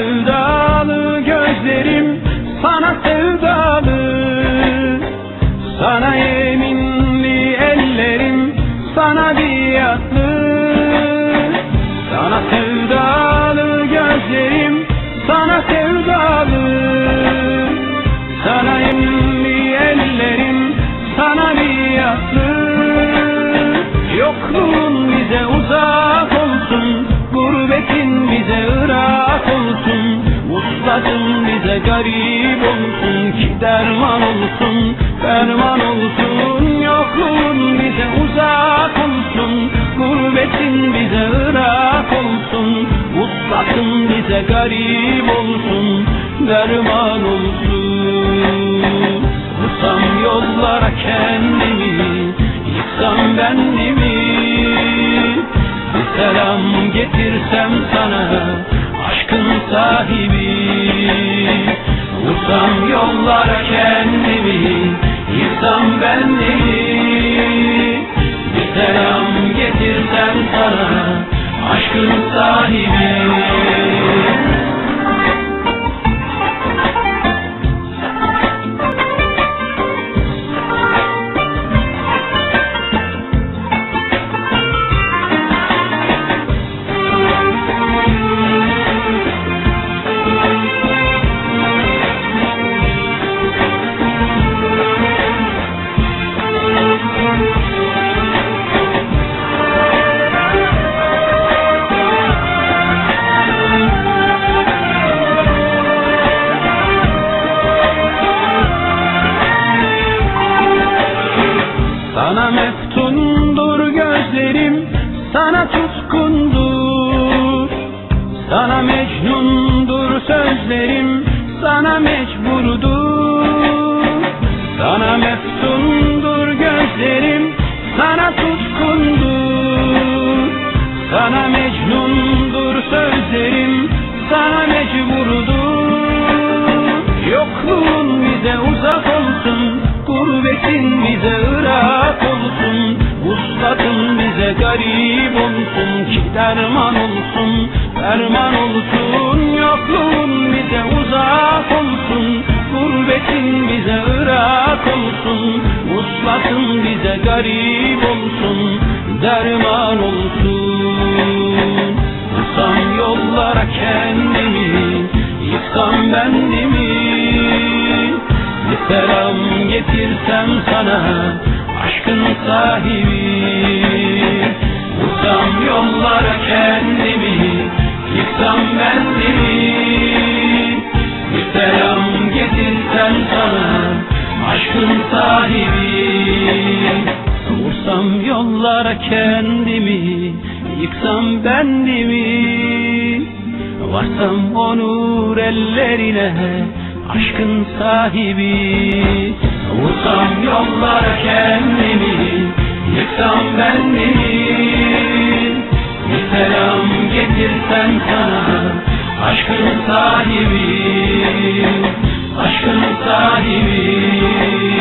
sevdalı gözlerim sana sevdalı. Sana yeminli ellerim sana biatlı. Sana sevdalı gözlerim sana sevdalı. Sana yeminli ellerim sana biatlı. Yokluğun bize uzak olsun. Gurbetin bize ırak olsun Vuslatın bize garip olsun Ki derman olsun, ferman olsun Yokluğun bize uzak olsun Gurbetin bize ırak olsun Vuslatın bize garip olsun Derman olsun sana Aşkın sahibi. Vursam yollara kendimi Yıksam benliğimi Bir selam getirsem sana Aşkın sahibi sözlerim, sana mecburdur. Sana meftundur gözlerim, sana tutkundur. Sana mecnundur sözlerim, sana mecburdur. Yokluğun bize uzak olsun Gurbetin bize ırak olsun. Vuslatın bize garip olsun Ki derman olsun, derman olsun. Yokluğun bize uzak olsun Gurbetin bize ırak olsun Vuslatın bize garip olsun Derman olsun. Vursam yollara kendimi Yıksam benliğimi Bir selam getirsem sana Aşkın sahibi getirsem sana Aşkın sahibi. Vursam yollara kendimi Yıksam benliğimi Varsam onur ellerine Aşkın sahibi. Vursam yollara kendimi Yıksam benliğimi Bir selam getirsem sana Aşkın sahibi أشكر التعليمين